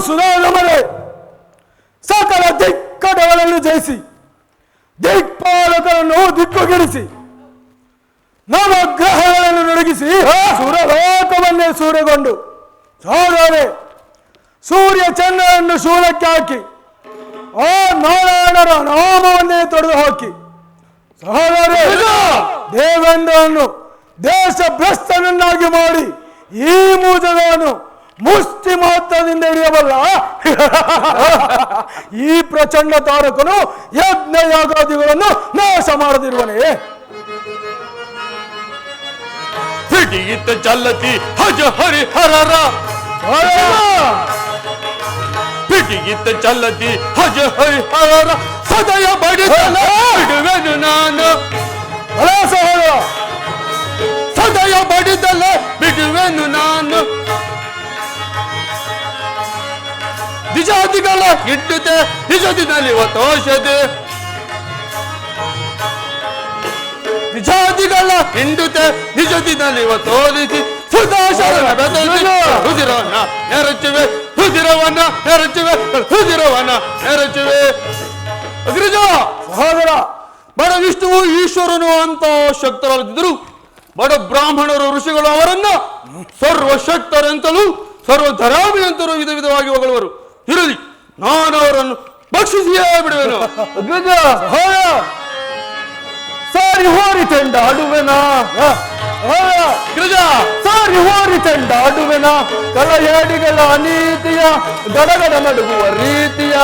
ಸುಧಾರಮರೆ ಸಕಲ ದಿಕ್ಕಟಗಳನ್ನು ಜಯಿಸಿ ದಿಕ್ಪಾಲಕರನ್ನು ದಿಕ್ಕುಗಿರಿಸಿ ನವಗ್ರಹಗಳನ್ನು ನಡುಗಿಸಿ ಸುರಲೋಕವನ್ನೇ ಸೂರೆಗೊಂಡು ಸಹೋದರರೇ ಸೂರ್ಯ ಚಂದ್ರನನ್ನು ಶೂಲಕ್ಕೆ ಹಾಕಿ ಆ ನಾರಾಯಣರ ನಾಮವನ್ನೇ ತೊಡೆದು ಹಾಕಿ ಸಹೋದರೇ ದೇವೇಂದ್ರನನ್ನು ದೇಶ ಭ್ರಷ್ಟನನ್ನಾಗಿ ಮಾಡಿ ಈ ಮೂಜಗಳನ್ನು ಮುಷ್ಟಿ ಮಾತ್ರದಿಂದ ಹಿಡಿಯಬಲ್ಲ. ಈ ಪ್ರಚಂಡ ತಾರಕನು ಯಜ್ಞ ಯಾಗಾದಿಗಳನ್ನು ನಾಶ ಮಾಡದಿರುವನೇ. ಹಿಡಿಯಿತ ಚಲ್ಲತಿ ಹಜ ಹರಿಹರರ. ಹಿಡಿಯಿತ ಚಲ್ಲತಿ ಹಜ ಹರಿಹರರ. ಸದಯ ಬಡಿಸಲ ಬಿಡುವೆನು ನಾನು. ಸಹೋದರ? ಸದಯ ಬಡಿದಲ್ಲ ಬಿಡುವೆನು ನಾನು. ನಿಜಾದಿಗಳ ಹಿಡ್ಡುತ್ತೆ ನಿಜದಿನಲ್ಲಿ ತೋಷದೆ ನಿಜಾದಿಗಳ ಹಿಂಡುತ್ತೆ ನಿಜದಿನಲ್ಲಿ ಸುಧಾಶರಣ ಬೆದರಿಸಿ ರುದಿರವನ್ನ ನೆರಚುವೆ. ರುದಿರವನ್ನ ನೆರಚುವೆ. ರುದಿರವನ್ನ ನೆರಚುವೆ. ಅಗ್ರಜ ಸಹೋದರ ಬಡ ವಿಷ್ಣುವು ಈಶ್ವರನು ಅಂತ ಶಕ್ತರಾಗಿದ್ದರು ಬಡ ಬ್ರಾಹ್ಮಣರು ಋಷಿಗಳು ಅವರನ್ನ ಸರ್ವಶಕ್ತರೆಂತಲೂ ಸರ್ವಧರಾಮಿ ಅಂತಲೂ ವಿಧ ವಿಧವಾಗಿ ಹೊಗಳುವರು. ಇರಲಿ ನಾನು ಅವರನ್ನು ಭಕ್ಷಿಸಿಯೇ ಬಿಡುವೆನು. ಅಗ್ರಜ ಸಾರಿ ಹೋರಿ ತಂಡ ಅಡುವೆನ. ಗಿರಿಜ ಸಾರಿ ಹೋರಿ ತಂಡ ಅಡುವೆನ. ಕಲ ಎಡಿಗಳ ನೀತಿಯ ಗಡಗಡ ನಡುಗುವ ರೀತಿಯ.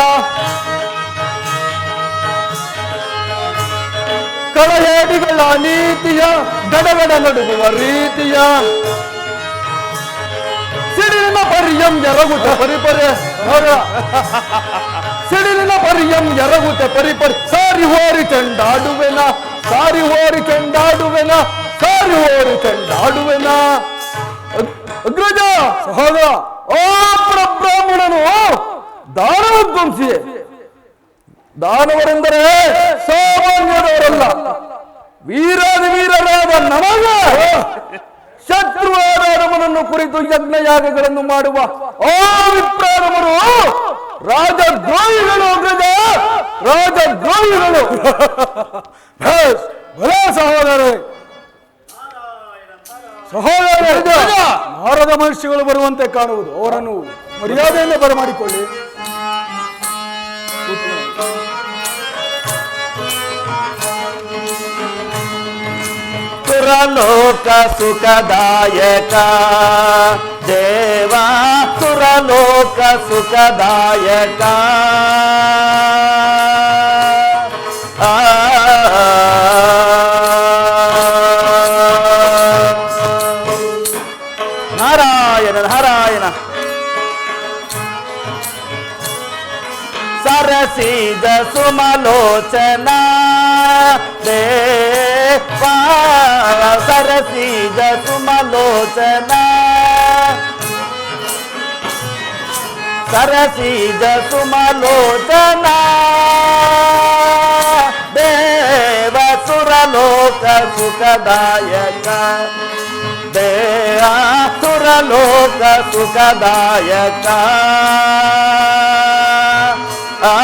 ಕಲ ಎಡಿಗಳ ನೀತಿಯ ಗಡಗಡ ನಡುಗುವ ರೀತಿಯ. ಪರಿಯಂ ಎರಗುತ್ತ ಪರಿಪರೆ ಹೊರ ಸಿಡಿಲಿನ ಪರಿಯಂ ಎರಗುತ್ತ ಪರಿಪರಿ ಸಾರಿ ಹೋರಿ ಚೆಂಡಾಡುವೆನ ಸಾರಿ ಹೋರಿ ಚೆಂಡಾಡುವೆನ ಸಾರಿ ಹೋರಿ ಚೆಂಡಾಡುವೆನ ಅಗ್- ಅಗ್ರಜ ಸಹೋದರ ಓ ಬ್ರಾಹ್ಮಣನು ದಾನವಧ್ವಂಸಿಯೇ ದಾನವರೆಂದರೆ ಸಾಮಾನ್ಯದವರಲ್ಲ ವೀರಾದಿ ವೀರರಾದ ನಮಗ ಶತ್ರುವಾದ ನಮನನ್ನು ಕುರಿತು ಯಜ್ಞ ಯಾಗಗಳನ್ನು ಮಾಡುವ ವಿಪ್ರಾರಮರು ರಾಜದ್ರೋಹಿಗಳು ರಾಜದ್ರೋಹಿಗಳು ಭಲೇ ಸಹೋದರರೇ. ಸಹೋದರ ನಾರದ ಮನುಷ್ಯಗಳು ಬರುವಂತೆ ಕಾಣುವುದು. ಅವರನ್ನು ಮರ್ಯಾದೆಯಿಂದ ಬರಮಾಡಿಕೊಳ್ಳಿ. ಸುರಲೋಕ ಸುಖದಾಯಕ ದೇವಾ ಸುರಲೋಕ ಸುಖದಾಯಕ ಆ ನಾರಾಯಣ ನಾರಾಯಣ ಸರಸಿದ ಸುಮಲೋಚನ దేవా సరసీజ సుమలోచన సరసీజ సుమలోచన దేవ సురలోక సుఖదాయక దేవా సురలోక సుఖదాయక ఆ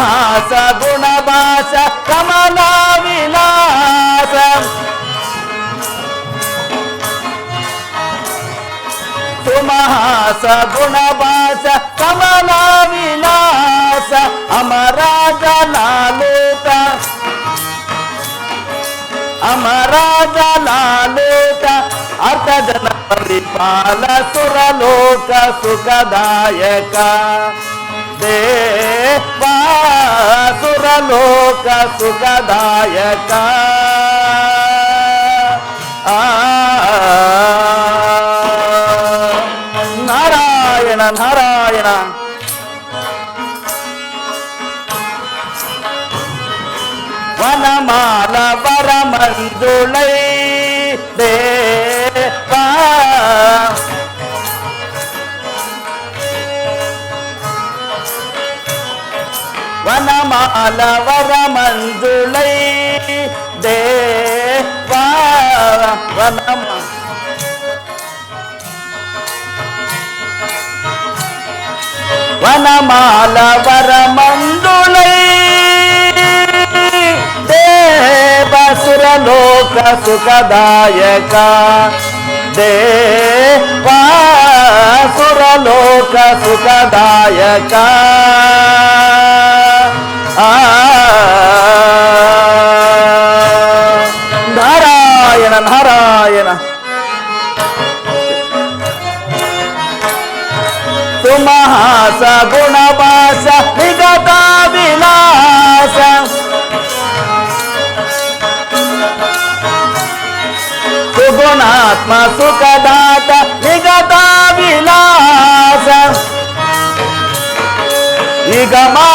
హాస గుణభాష కమలా విలాసం. సుమహాస గుణభాష కమలా విలాస అమరాజలాలుత అమరాజలాలుత అర్థజన పరిపాల సురలోక సుఖదాయక. దేవ ಸುರಲೋಕ ಸುಖದಾಯಕ ದೇವಾ ಸುರಲೋಕ ಸುಖದಾಯಕ ಆ ನಾರಾಯಣ ನಾರಾಯಣ ವನಮಾಲ ವರ ಮಂಜುಳೈ ದೇವಾ மாலவர மஞ்சுளை தேவனம் வனமாலவர மஞ்சுளை தேவசுரலோக சுகதாயகா. దేవా సురలోక సుఖదాయకా నారాయణ నారాయణ. సుమహాస గుణవాస విగత విలాస సుగుణాత్మ సుఖదాత విగత విలాస ఇగమా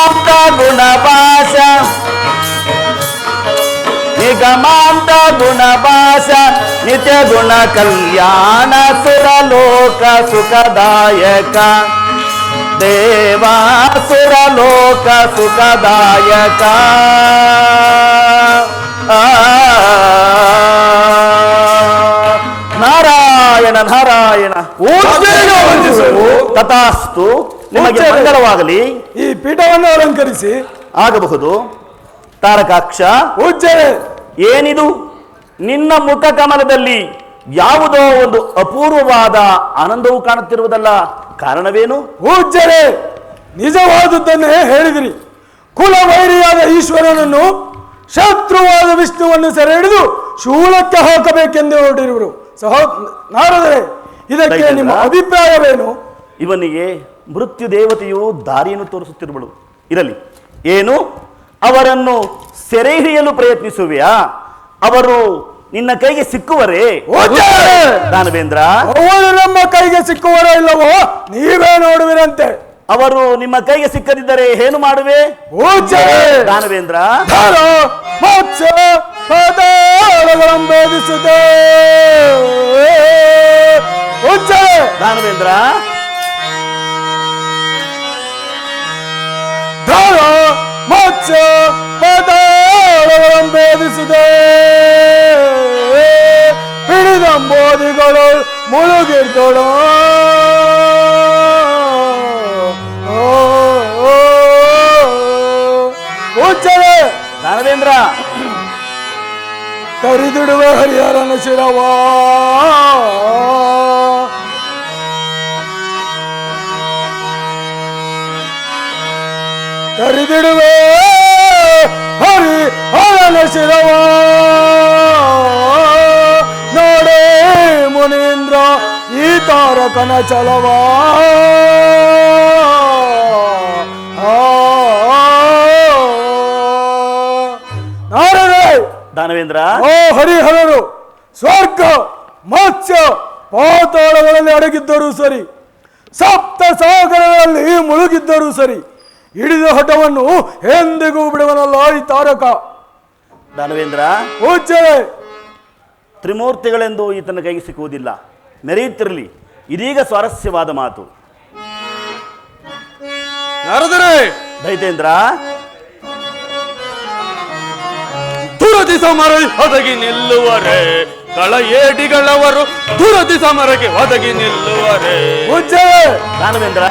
గుణ భాష నిగమాంత గుణ భాష నిత్య గుణ కళ్యాణ సురలోక సుఖదాయక. దేవా సుఖదాయక. నారాయణ నారాయణ. తథాస్తు. ನಿಮಗೆ. ಮಂಗಳವಾಗಲಿ. ಈ ಪೀಠವನ್ನು ಅಲಂಕರಿಸಿ. ಆಗಬಹುದು. ತಾರಕಾಕ್ಷ. ಪೂಜ್ಯರೇ ಏನಿದು? ನಿನ್ನ ಮುಖ ಕಮಲದಲ್ಲಿ ಯಾವುದೋ ಒಂದು ಅಪೂರ್ವವಾದ ಆನಂದವು ಕಾಣುತ್ತಿರುವುದಲ್ಲ. ಕಾರಣವೇನು? ಪೂಜ್ಯರೇ ನಿಜವಾದದ್ದನ್ನೇ ಹೇಳಿದಿರಿ. ಕುಲವೈರಿಯಾದ ಈಶ್ವರನನ್ನು ಶತ್ರುವಾದ ವಿಷ್ಣುವನ್ನು ಸೆರೆ ಹಿಡಿದು ಶೂಲಕ್ಕೆ ಹಾಕಬೇಕೆಂದು ಹೊರಟಿರುವರು. ಸಹ ನಾರದರೆ ಇದಕ್ಕೆ ನಿಮ್ಮ ಅಭಿಪ್ರಾಯವೇನು? ಇವನಿಗೆ ಮೃತ್ಯು ದೇವತೆಯು ದಾರಿಯನ್ನು ತೋರಿಸುತ್ತಿರುವಳು. ಇರಲಿ. ಏನು? ಅವರನ್ನು ಸೆರೆ ಹಿಡಿಯಲು ಪ್ರಯತ್ನಿಸುವೆಯಾ? ಅವರು ನಿನ್ನ ಕೈಗೆ ಸಿಕ್ಕುವರೇ! ದಾನವೇಂದ್ರ. ಅವರು ನಮ್ಮ ಕೈಗೆ ಸಿಕ್ಕುವರೋ ಇಲ್ಲವೋ ನೀವೇ ನೋಡುವಿರಂತೆ. ಅವರು ನಿಮ್ಮ ಕೈಗೆ ಸಿಕ್ಕದಿದ್ದರೆ ಏನು ಮಾಡುವೆ? ದಾನವೇಂದ್ರ. ದಾನವೇಂದ್ರ. ಧರ ಮತ್ಸ್ಯ ಪದಾರ್ಥಗಳನ್ನು ಭೇದಿಸಿದೆ ಹಿಡಿದಂಬೋದಿಗಳು ಮುಳುಗಿದ್ದಳು ಪೂಜ್ಯರೇ ದಾನವೇಂದ್ರ ಕರಿದಿಡುವ ಹರಿಹರನ ಶಿರವಾ ಕರಿದಿಡುವೆ. ಹರಿ ಹರನ ಶಿರವ ನೋಡೇ ಮುನೀಂದ್ರ ಈ ತಾರಕನ ಚಲವ ದಾನವೇಂದ್ರ. ಓ ಹರಿಹರರು ಸ್ವರ್ಗ ಮತ್ಸ್ಯ ಪಾತಾಳಗಳಲ್ಲಿ ಅಡಗಿದ್ದರೂ ಸರಿ ಸಪ್ತ ಸಾಗರಗಳಲ್ಲಿ ಮುಳುಗಿದ್ದರೂ ಸರಿ ಹಿಡಿದ ಹಠವನ್ನು ಎಂದಿಗೂ ಬಿಡುವನಲ್ಲ ಈ ತಾರಕ. ದಾನವೇಂದ್ರ ಓಚೆ ತ್ರಿಮೂರ್ತಿಗಳೆಂದು ಈತನ ಕೈಗೆ ಸಿಕ್ಕುವುದಿಲ್ಲ. ಮೆರೆಯುತ್ತಿರಲಿ ಇದೀಗ ಸ್ವಾರಸ್ಯವಾದ ಮಾತು. ನಾರದರೆ! ದೈತೇಂದ್ರ ತುರದಿ ಸಮರ ಒದಗಿ ನಿಲ್ಲುವರೆ. ಕಳ ಏಡಿಗಳವರು ತುರದಿ ಸಮರಕ್ಕೆ ಒದಗಿ ನಿಲ್ಲುವರೆ. ದಾನವೇಂದ್ರ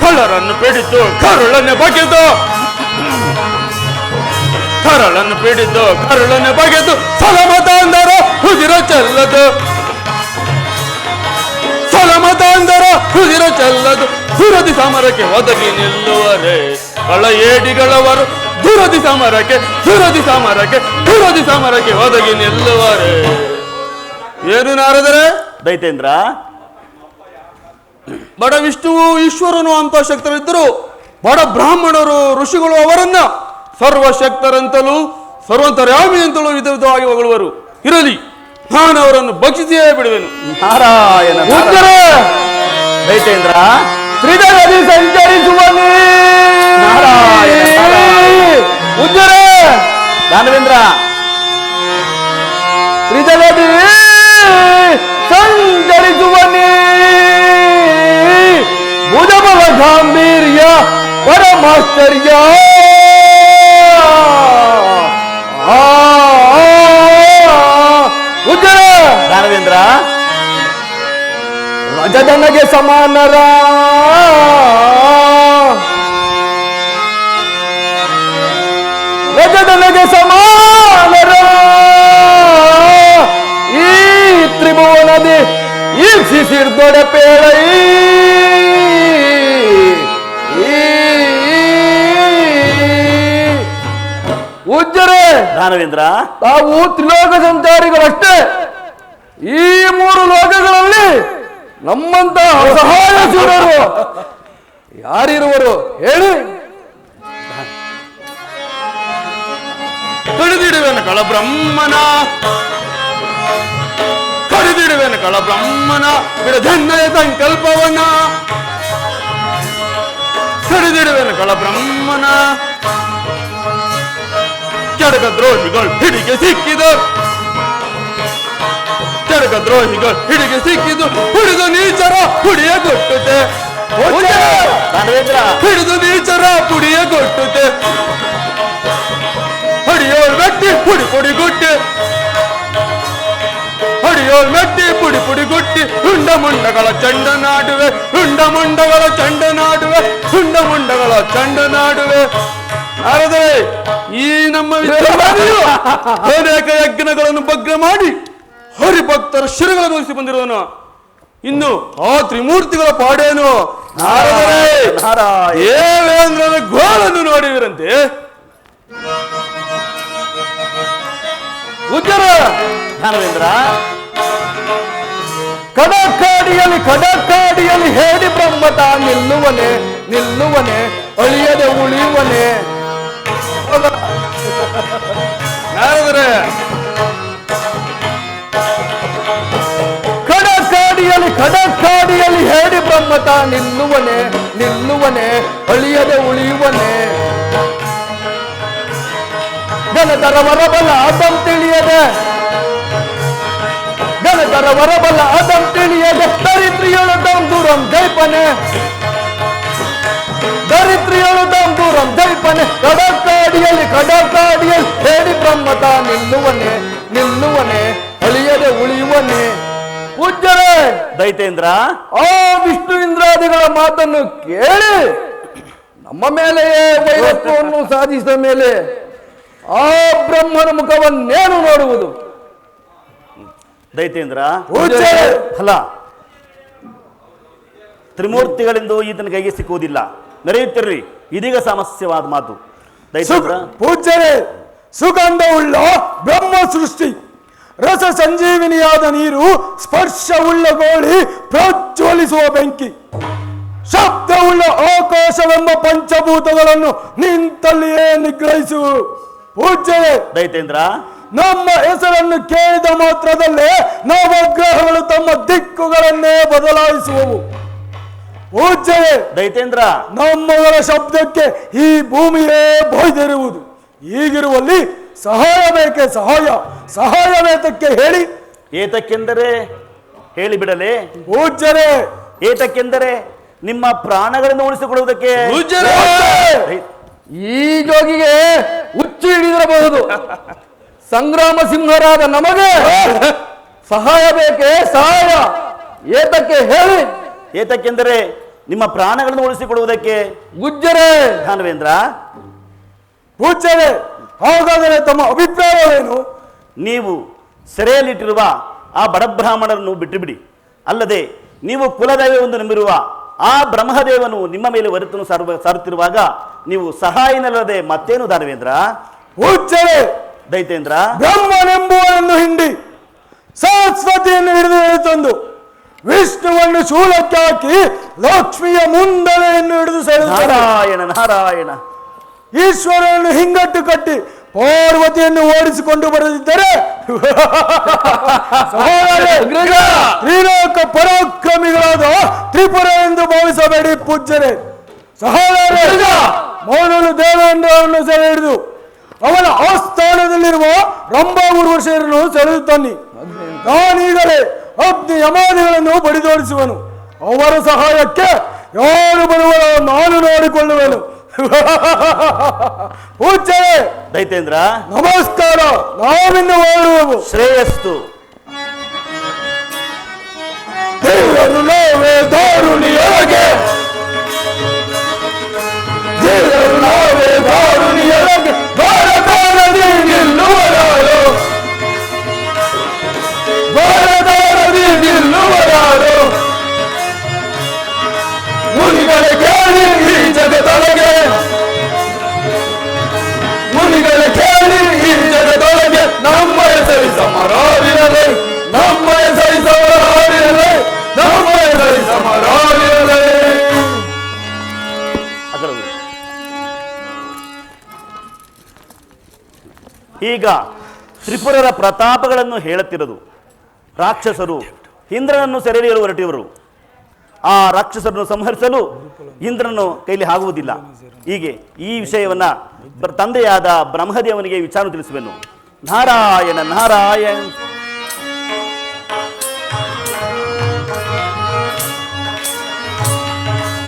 ಕಳ್ಳರನ್ನು ಪಿಡಿದು ಕರುಳನ್ನು ಬಗೆದು. ಕರಳನ್ನು ಪಿಡಿದು ಕರುಳನ್ನು ಬಗೆದು. ಸಲಮತಾಂದರ ಹುದಿರ ಚೆಲ್ಲದು. ಅಂದರು ಹುದಿರ ಚೆಲ್ಲದು. ದುರದಿ ಸಮರಕ್ಕೆ ಒದಗಿ ನಿಲ್ಲುವರೆ. ಕಳ ಏಡಿಗಳವರು ದುರದಿ ಸಮರಕ್ಕೆ ದುರದಿ ಸಮರಕ್ಕೆ ದುರದಿ ಸಮರಕ್ಕೆ ಒದಗಿ ನಿಲ್ಲುವರೆ. ಏನು ನಾರದರೆ? ದೈತೇಂದ್ರ ಬಡ ವಿಷ್ಣುವು ಈಶ್ವರನು ಅಂತ ಶಕ್ತರಿದ್ದರು. ಬಡ ಬ್ರಾಹ್ಮಣರು ಋಷಿಗಳು ಅವರನ್ನ ಸರ್ವಶಕ್ತರಂತಲೂ ಸರ್ವಂತರ್ಯಾಮಿ ಅಂತಲೂ ವಿಧ ವಿಧವಾಗಿ ಹೊಗಳುವರು ಇರಲಿ ನಾನು ಅವರನ್ನು ಭಕ್ಷಿಸಿಯೇ ಬಿಡುವೆನು. ನಾರಾಯಣ ನಾರಾಯಣ. ಪೂಜ್ಯರೇ ದೈತೇಂದ್ರ ತ್ರಿದಳದಿ ಸಂಚರಿಸುವ. ಪೂಜ್ಯರೇ ದಾನವೇಂದ್ರ. ತ್ರಿದಳದಿ ಸಂಚರಿಸುವ ಭುಜಬಲ ಗಾಂಭೀರ್ಯ ಪರಮಾಶ್ಚರ್ಯ ರಾಘವೇಂದ್ರ ರಜದನಗೆ ಸಮಾನರ ರಜದನಗೆ ಸಮಾನರ ಈ ತ್ರಿಭುವನದಿ ಈಕ್ಷಿಸಿರ್ದೊಡೆ ಪೇಳೈ ಉಜ್ಜರೆ. ದಾನವೇಂದ್ರ? ತಾವು ತ್ರಿಲೋಕ ಸಂಚಾರಿಗಳಷ್ಟೇ. ಈ ಮೂರು ಲೋಕಗಳಲ್ಲಿ ನಮ್ಮಂತ ಅಸಹಾಯ ಶೂರರು ಯಾರಿರುವರು ಹೇಳಿ. ಕಡಿದಿಡುವೆನು ಕಳಬ್ರಹ್ಮನ. ಕಡಿದಿಡುವೆನು ಕಳಬ್ರಹ್ಮನ. ಬಿಡಧನ್ಯ ಬಿಡದನ್ನಯ ಸಂಕಲ್ಪವನ ಕಡಿದಿಡುವೆನು ಕಳ ಬ್ರಹ್ಮನ ಕೆಡಗ ದ್ರೋಹಿಗಳು ಹಿಡಿಗೆ ಸಿಕ್ಕಿದ ಕೆಡಗ ದ್ರೋಹಿಗಳು ಹಿಡಿಗೆ ಸಿಕ್ಕಿದ್ದು ಹಿಡಿದು ನೀಚರ ಹುಡಿಯ ಕೊಟ್ಟುತ್ತೆ ದಾನವೇಂದ್ರ ಹಿಡಿದು ನೀಚರ ಪುಡಿಯ ಕೊಟ್ಟುತ್ತೆ ಹಡಿಯೋಳ್ ಮೆಟ್ಟಿ ಪುಡಿ ಪುಡಿ ಗುಟ್ಟಿ ಹಡಿಯೋಳ್ ಮೆಟ್ಟಿ ಪುಡಿ ಪುಡಿ ಗುಟ್ಟಿ ಹುಂಡ ಮುಂಡಗಳ ಚಂಡ ನಾಡುವೆ ಹುಂಡ ಮುಂಡಗಳ ಚಂಡ ನಾಡುವೆ ಹುಂಡ ಮುಂಡಗಳ ಚಂಡ ನಾಡುವೆ ಆದರೆ ಈ ನಮ್ಮ ಅನೇಕ ಯಜ್ಞಗಳನ್ನು ಭಗ್ನ ಮಾಡಿ ಹರಿಭಕ್ತರ ಶಿರಗಳನ್ನು ಉಳಿಸಿ ಬಂದಿರುವನು. ಇನ್ನು ಆ ತ್ರಿಮೂರ್ತಿಗಳ ಪಾಡೇನು? ದೇವೇಂದ್ರನ ಗೋಳನ್ನು ನೋಡಿದಿರಂತೆ. ಉಜ್ಜರ. ದಾನವೇಂದ್ರ ಕಡಕಾಡಿಯಲ್ಲಿ ಕಡಕಾಡಿಯಲ್ಲಿ ಹೇಳಿ ಬ್ರಹ್ಮತ ನಿಲ್ಲುವನೆ ನಿಲ್ಲುವನೆ ಅಳಿಯದೆ ಉಳಿಯುವನೆ. ನಾರದರೆ. ಕಡಕಾಡಿಯಲ್ಲಿ ಕಡಕಾಡಿಯಲ್ಲಿ ಹೇಳಿ ಬ್ರಹ್ಮತ ನಿಲ್ಲುವನೆ ನಿಲ್ಲುವನೆ, ಅಳಿಯದೆ ಉಳಿಯುವನೆ. ಗಣತರ ವರಬಲ ಅದಂ ತಿಳಿಯದೆ. ಗಣತರ ವರಬಲ ಅದಂ ತಿಳಿಯದೆ ದರಿದ್ರಿಯಳು ದುರಂ ಜೈಪನೆ ದೂರಂ ಜೈಪನೆ ಕಡಕಾಡಿಯಲ್ಲಿ ಕಡಕಾಡಿಯಲ್ಲಿ ಹೇಳಿ ಬ್ರಹ್ಮತ ನಿಲ್ಲುವನೆ ನಿಲ್ಲುವನೆ ಅಳಿಯದೆ ಉಳಿಯುವನೆ. ಪೂಜ್ಯರೇ ದೈತೇಂದ್ರ ಆ ವಿಷ್ಣು ಇಂದ್ರಾದಿಗಳ ಮಾತನ್ನು ಕೇಳಿ ನಮ್ಮ ಮೇಲೆಯೇ ವೈರತ್ವವನ್ನು ಸಾಧಿಸಿದ ಮೇಲೆ ಆ ಬ್ರಹ್ಮನ ಮುಖವನ್ನೇನು ನೋಡುವುದು? ದೈತೇಂದ್ರ ಫಲ. ತ್ರಿಮೂರ್ತಿಗಳಿಂದ ಈತನ ಕೈಗೆ ಸಿಕ್ಕುವುದಿಲ್ಲ. ನಡೆಯುತ್ತಿರ್ರಿ. ಇದೀಗ ಸಮಸ್ಯವಾದ ಮಾತು. ಪೂಜ್ಯರೇ ಸುಗಂಧವುಳ್ಳ ಬ್ರಹ್ಮ ಸೃಷ್ಟಿ. ರಸ ಸಂಜೀವಿನಿಯಾದ ನೀರು ಸ್ಪರ್ಶವುಳ್ಳ ಗೋಳಿ ಪ್ರಜ್ವಲಿಸುವ ಬೆಂಕಿ. ಶಬ್ದವುಳ್ಳ ಆಕಾಶವೆಂಬ ಪಂಚಭೂತಗಳನ್ನು ನಿಂತಲ್ಲಿಯೇ ನಿಗ್ರಹಿಸುವ ಪೂಜ್ಯರೇ ದೈತೇಂದ್ರ ನಮ್ಮ ಹೆಸರನ್ನು ಕೇಳಿದ ಮಾತ್ರದಲ್ಲೇ ನವಗ್ರಹಗಳು ತಮ್ಮ ದಿಕ್ಕುಗಳನ್ನೇ ಬದಲಾಯಿಸುವವು. ಪೂಜ್ಯರೇ ದೈತೇಂದ್ರ ನಮ್ಮವರ ಶಬ್ದಕ್ಕೆ ಈ ಭೂಮಿಯೇ ಬೋಯ್ದಿರುವುದು. ಈಗಿರುವಲ್ಲಿ ಸಹಾಯ ಬೇಕೆ ಸಹಾಯ ಸಹಾಯ ಬೇತಕ್ಕೆ ಹೇಳಿ. ಏತಕ್ಕೆಂದರೆ ಹೇಳಿಬಿಡಲೇ ಪೂಜ್ಯರೇ ಏತಕ್ಕೆಂದರೆ ನಿಮ್ಮ ಪ್ರಾಣಗಳನ್ನು ಉಳಿಸಿಕೊಳ್ಳುವುದಕ್ಕೆ. ಈ ಜೋಗಿಗೆ ಹುಚ್ಚು ಹಿಡಿದಿರಬಹುದು. ಸಂಗ್ರಾಮ ಸಿಂಹರಾದ ನಮಗೆ ಸಹಾಯ ಬೇಕೆ ಸಹಾಯ ಏತಕ್ಕೆ ಹೇಳಿ. ಏತಕ್ಕೆಂದರೆ ನಿಮ್ಮ ಪ್ರಾಣಗಳನ್ನು ಉಳಿಸಿಕೊಡುವುದಕ್ಕೆ ಗುಜ್ಜರೇ! ಧಾನವೇಂದ್ರ ಪೂಜ್ಯರೇ ಹಾಗಾದರೆ ತಮ್ಮ ಅಭಿಪ್ರಾಯವೇನು? ನೀವು ಸೆರೆಯಲ್ಲಿಟ್ಟಿರುವ ಆ ಬಡಬ್ರಾಹ್ಮಣರನ್ನು ಬಿಟ್ಟುಬಿಡಿ. ಅಲ್ಲದೆ ನೀವು ಕುಲದೈವವೆಂದು ನಂಬಿರುವ ಆ ಬ್ರಹ್ಮದೇವನು ನಿಮ್ಮ ಮೇಲೆ ಹೊರತನು ಸಾರುವ ಸಾರುತ್ತಿರುವಾಗ ನೀವು ಸಹಾಯನಲ್ಲದೆ ಮತ್ತೇನು ದಾನವೇಂದ್ರ ಪೂಜ್ಯರೇ ದೈತೇಂದ್ರ ಬ್ರಹ್ಮನೆಂಬುವನನ್ನು ಹಿಂಡಿ ಸರಸ್ವತಿಯನ್ನು ಹಿಡಿದು ತಂದು ವಿಷ್ಣುವನ್ನು ಶೂಲಕ್ಕೆ ಹಾಕಿ ಲಕ್ಷ್ಮಿಯ ಮುಂದಲೆಯನ್ನು ಹಿಡಿದು ಸೆಳೆದು ನಾರಾಯಣ ನಾರಾಯಣ. ಈಶ್ವರನನ್ನು ಹಿಂಗಟ್ಟು ಕಟ್ಟಿ ಪಾರ್ವತಿಯನ್ನು ಓಡಿಸಿಕೊಂಡು ಬರದಿದ್ದರೆ ತ್ರಿಲೋಕ. ಪರಾಕ್ರಮಿಗಳಾದ ತ್ರಿಪುರ ಎಂದು ಭಾವಿಸಬೇಡಿ ಪೂಜ್ಯರೇ. ಸಹೋದರ ಮೌನನು ದೇವೇಂದ್ರವನ್ನು ಸೆರೆ ಹಿಡಿದು ಅವನ ಆಸ್ಥಾನದಲ್ಲಿರುವ ರಂಭಾ ಊರ್ವಶಿಯರನ್ನು ಸೆಳೆದು ತನ್ನಿ ನಾನೀಗಲೇ ಅಗ್ನಿ ಯಮಾನಿಗಳನ್ನು ಬಡಿದೋಡಿಸುವನು. ಅವರ ಸಹಾಯಕ್ಕೆ ಯಾರು ಬರುವರೋ ನಾನು ನೋಡಿಕೊಳ್ಳುವನು. ಪೂಜ್ಯರೇ ದೈತೇಂದ್ರ ನಮಸ್ಕಾರ ನಾವಿನ್ನು ಓಡುವವು. ಶ್ರೇಯಸ್ತು ದೇವರು ನಾವೇ ದಾರುಣಿಯೊಳಗೆ ಈಗ ತ್ರಿಪುರರ ಪ್ರತಾಪಗಳನ್ನು ಹೇಳುತ್ತಿರದು ರಾಕ್ಷಸರು ಇಂದ್ರನನ್ನು ಸೆರೆಹಿಡಿಯಲು ಹೊರಟಿವರು. ಆ ರಾಕ್ಷಸರನ್ನು ಸಂಹರಿಸಲು ಇಂದ್ರನು ಕೈಲಿ ಆಗುವುದಿಲ್ಲ. ಹೀಗೆ ಈ ವಿಷಯವನ್ನ ತಂದೆಯಾದ ಬ್ರಹ್ಮದೇವನಿಗೆ ವಿಚಾರ ತಿಳಿಸುವೆನು. ನಾರಾಯಣ ನಾರಾಯಣ.